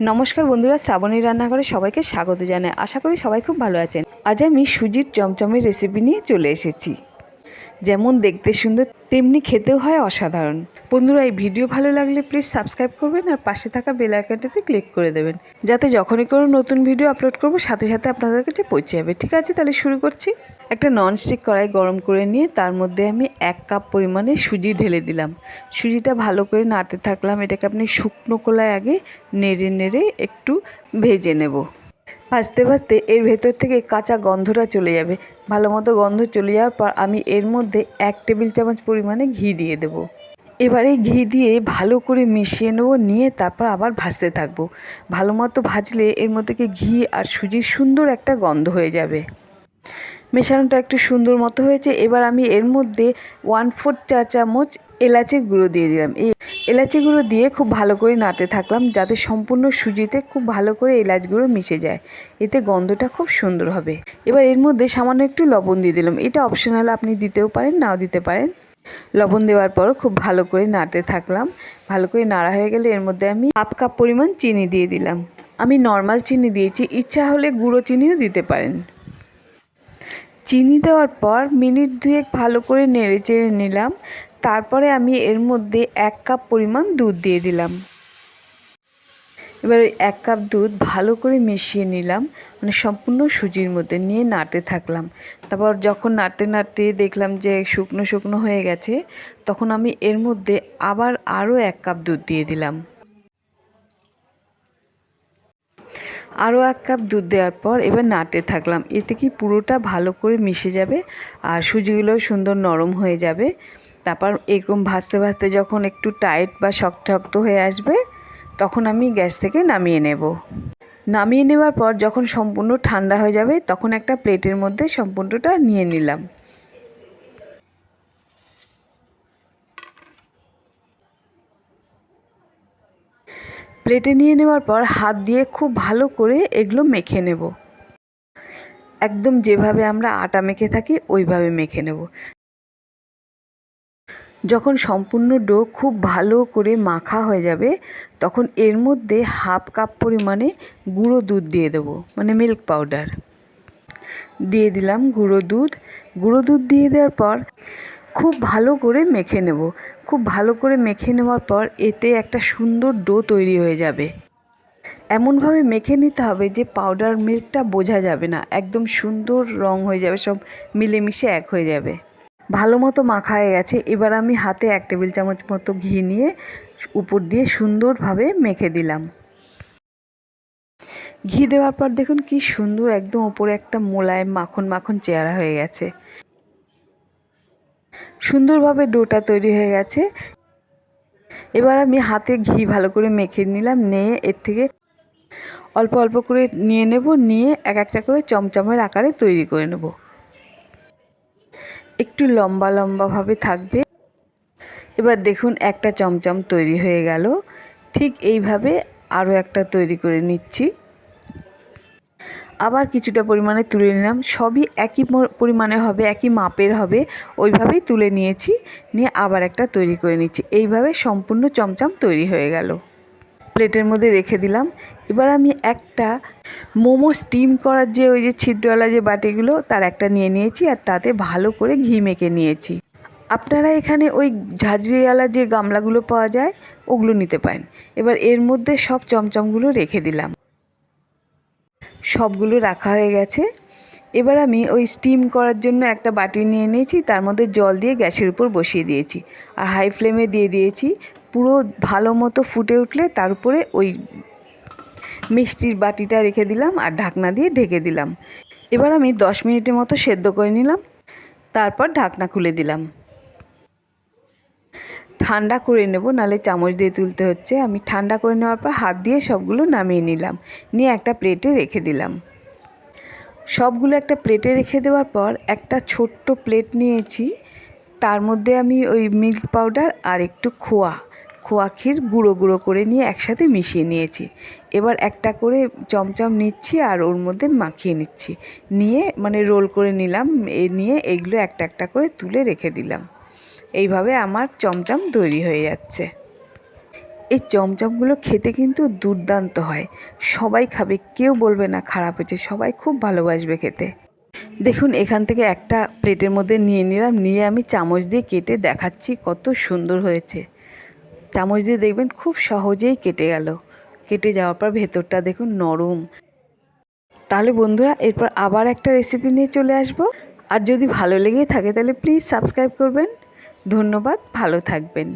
নমস্কার বন্ধুরা, শ্রাবণী রান্নাঘরে সবাইকে স্বাগত জানাই। আশা করি সবাই খুব ভালো আছেন। আজ আমি সুজির চমচমের রেসিপি নিয়ে চলে এসেছি। যেমন দেখতে সুন্দর, তেমনি খেতেও হয় অসাধারণ। বন্ধুরা, এই ভিডিও ভালো লাগলে প্লিজ সাবস্ক্রাইব করবেন আর পাশে থাকা বেল আইকনটাতে ক্লিক করে দেবেন, যাতে যখনই কোনো নতুন ভিডিও আপলোড করব, সাথে সাথে আপনাদের কাছে পৌঁছে যাবে। ঠিক আছে, তাহলে শুরু করছি। একটা ননস্টিক কড়াই গরম করে নিয়ে, তার মধ্যে আমি এক কাপ পরিমাণে সুজি ঢেলে দিলাম। সুজিটা ভালো করে নাড়তে থাকলাম, এটাকে আপনি শুকনো কোলায় আগে নেড়ে নেড়ে একটু ভেজে নেব। ভাজতে ভাজতে এর ভেতর থেকে কাঁচা গন্ধটা চলে যাবে। ভালো মতো গন্ধ চলে যাওয়ার পর আমি এর মধ্যে এক টেবিল চামচ পরিমাণে ঘি দিয়ে দেবো। এবারে ঘি দিয়ে ভালো করে মিশিয়ে নেব, নিয়ে তারপর আবার ভাজতে থাকব। ভালো মতো ভাজলে এর মধ্যে ঘি আর সুজির সুন্দর একটা গন্ধ হয়ে যাবে। মেশানোটা একটু সুন্দর মতো হয়েছে। এবার আমি এর মধ্যে ওয়ান ফোর চা চামচ এলাচি গুঁড়ো দিয়ে দিলাম। এই এলাচি গুঁড়ো দিয়ে খুব ভালো করে নাড়তে থাকলাম যাতে সম্পূর্ণ সুজিতে খুব ভালো করে এলাচ গুঁড়ো মিশে যায়। এতে গন্ধটা খুব সুন্দর হবে। এবার এর মধ্যে সামান্য একটু লবণ দিয়ে দিলাম। এটা অপশনাল আপনি দিতেও পারেন, নাও দিতে পারেন। লবণ দেওয়ার পর খুব ভালো করে নাড়তে থাকলাম। ভালো করে নাড়া হয়ে গেলে এর মধ্যে আমি হাফ কাপ পরিমাণ চিনি দিয়ে দিলাম। আমি নর্মাল চিনি দিয়েছি, ইচ্ছা হলে গুঁড়ো চিনিও দিতে পারেন। চিনি দেওয়ার পর মিনিট দুয়েক ভালো করে নেড়ে চেড়ে নিলাম। তারপরে আমি এর মধ্যে এক কাপ পরিমাণ দুধ দিয়ে দিলাম। এবার ওই এক কাপ দুধ ভালো করে মিশিয়ে নিলাম মানে সম্পূর্ণ সুজির মধ্যে নিয়ে নাড়তে থাকলাম। তারপর যখন নাড়তে নাড়তে দেখলাম যে শুকনো শুকনো হয়ে গেছে, তখন আমি এর মধ্যে আবার আরও এক কাপ দুধ দিয়ে দিলাম। আরও এক কাপ দুধ দেওয়ার পর এবার নাড়তে থাকলাম। এতে কি পুরোটা ভালো করে মিশে যাবে আর সুজিগুলো সুন্দর নরম হয়ে যাবে। তারপর এরকম ভাজতে ভাজতে যখন একটু টাইট বা শক্ত শক্ত হয়ে আসবে তখন আমি গ্যাস থেকে নামিয়ে নেব। নামিয়ে নেওয়ার পর যখন সম্পূর্ণ ঠান্ডা হয়ে যাবে, তখন একটা প্লেটের মধ্যে সম্পূর্ণটা নিয়ে নিলাম। প্লেটে নিয়ে নেওয়ার পর হাত দিয়ে খুব ভালো করে এগুলো মেখে নেব। একদম যেভাবে আমরা আটা মেখে থাকি, ওইভাবে মেখে নেব। যখন সম্পূর্ণ ডো খুব ভালো করে মাখা হয়ে যাবে, তখন এর মধ্যে হাফ কাপ পরিমাণে গুঁড়ো দুধ দিয়ে দেবো মানে মিল্ক পাউডার। দিয়ে দিলাম গুঁড়ো দুধ। গুঁড়ো দুধ দিয়ে দেওয়ার পর খুব ভালো করে মেখে নেব। খুব ভালো করে মেখে নেওয়ার পর এতে একটা সুন্দর ডো তৈরি হয়ে যাবে। এমনভাবে মেখে নিতে হবে যে পাউডার মিল্কটা বোঝা যাবে না, একদম সুন্দর রং হয়ে যাবে, সব মিলেমিশে এক হয়ে যাবে। ভালো মতো মাখা হয়ে গেছে। এবার আমি হাতে এক টেবিল চামচ মতো ঘি নিয়ে উপর দিয়ে সুন্দরভাবে মেখে দিলাম। ঘি দেওয়ার পর দেখুন কি সুন্দর একদম ওপরে একটা মোলায়েম মাখন মাখন চেহারা হয়ে গেছে। সুন্দরভাবে ডোটা তৈরি হয়ে গেছে। এবার আমি হাতে ঘি ভালো করে মেখে নিলাম, নিয়ে এর থেকে অল্প অল্প করে নিয়ে নেব, নিয়ে এক একটা করে চমচমের আকারে তৈরি করে নেব। একটু লম্বা লম্বাভাবে থাকবে। এবার দেখুন একটা চমচম তৈরি হয়ে গেল। ঠিক এইভাবে আরও একটা তৈরি করে নিচ্ছি। আবার কিছুটা পরিমাণে তুলে নিলাম। সবই একই পরিমাণে হবে, একই মাপের হবে। ওইভাবেই তুলে নিয়েছি। নিয়ে আবার একটা তৈরি করে নিচ্ছি। এইভাবে সম্পূর্ণ চমচম তৈরি হয়ে গেল। প্লেটের মধ্যে রেখে দিলাম। এবার আমি একটা মোমো স্টিম করার যে ওই যে ছিদ্রওয়ালা যে বাটিগুলো, তার একটা নিয়ে নিয়েছি আর তাতে ভালো করে ঘি মেখে নিয়েছি। আপনারা এখানে ওই ঝাঁঝরিওয়ালা যে গামলাগুলো পাওয়া যায়, ওগুলো নিতে পারেন। এবার এর মধ্যে সব চমচমগুলো রেখে দিলাম। সবগুলো রাখা হয়ে গেছে। এবার আমি ওই স্টিম করার জন্য একটা বাটি নিয়ে নিয়েছি, তার মধ্যে জল দিয়ে গ্যাসের উপর বসিয়ে দিয়েছি। আর হাই ফ্লেমে দিয়ে দিয়েছি। পুরো ভালো মতো ফুটে উঠলে তার উপরে ওই মিষ্টির বাটিটা রেখে দিলাম আর ঢাকনা দিয়ে ঢেকে দিলাম। এবার আমি দশ মিনিটের মতো সেদ্ধ করে নিলাম, তারপর ঢাকনা খুলে দিলাম। ঠান্ডা করে নেব নালে চামচ দিয়ে তুলতে হচ্ছে। আমি ঠান্ডা করে নেওয়ার পর হাত দিয়ে সবগুলো নামিয়ে নিলাম। নিয়ে একটা প্লেটে রেখে দিলাম। সবগুলো একটা প্লেটে রেখে দেওয়ার পর একটা ছোট্ট প্লেট নিয়েছি। তার মধ্যে আমি ওই মিল্ক পাউডার আর একটু খোয়া। খোয়া ক্ষীর গুঁড়ো গুঁড়ো করে নিয়ে একসাথে মিশিয়ে নিয়েছি। এবার একটা করে চমচম নিচ্ছি আর ওর মধ্যে মাখিয়ে নিচ্ছি। নিয়ে মানে রোল করে নিলাম, এ নিয়ে এগুলো একটা একটা করে তুলে রেখে দিলাম। এইভাবে আমার চমচম তৈরি হয়ে যাচ্ছে। এই চমচমগুলো খেতে কিন্তু দুর্দান্ত হয়। সবাই খাবে, কেউ বলবে না খারাপ হয়েছে, সবাই খুব ভালোবাসবে খেতে। দেখুন, এখান থেকে একটা প্লেটের মধ্যে নিয়ে নিলাম, নিয়ে আমি চামচ দিয়ে কেটে দেখাচ্ছি কত সুন্দর হয়েছে। চামচ দিয়ে দেখবেন খুব সহজেই কেটে গেল। কেটে যাওয়ার পর ভেতরটা দেখুন নরম। তাহলে বন্ধুরা, এরপর আবার একটা রেসিপি নিয়ে চলে আসব। আর যদি ভালো লেগে থাকে, তাহলে প্লিজ সাবস্ক্রাইব করবেন। ধন্যবাদ, ভালো থাকবেন।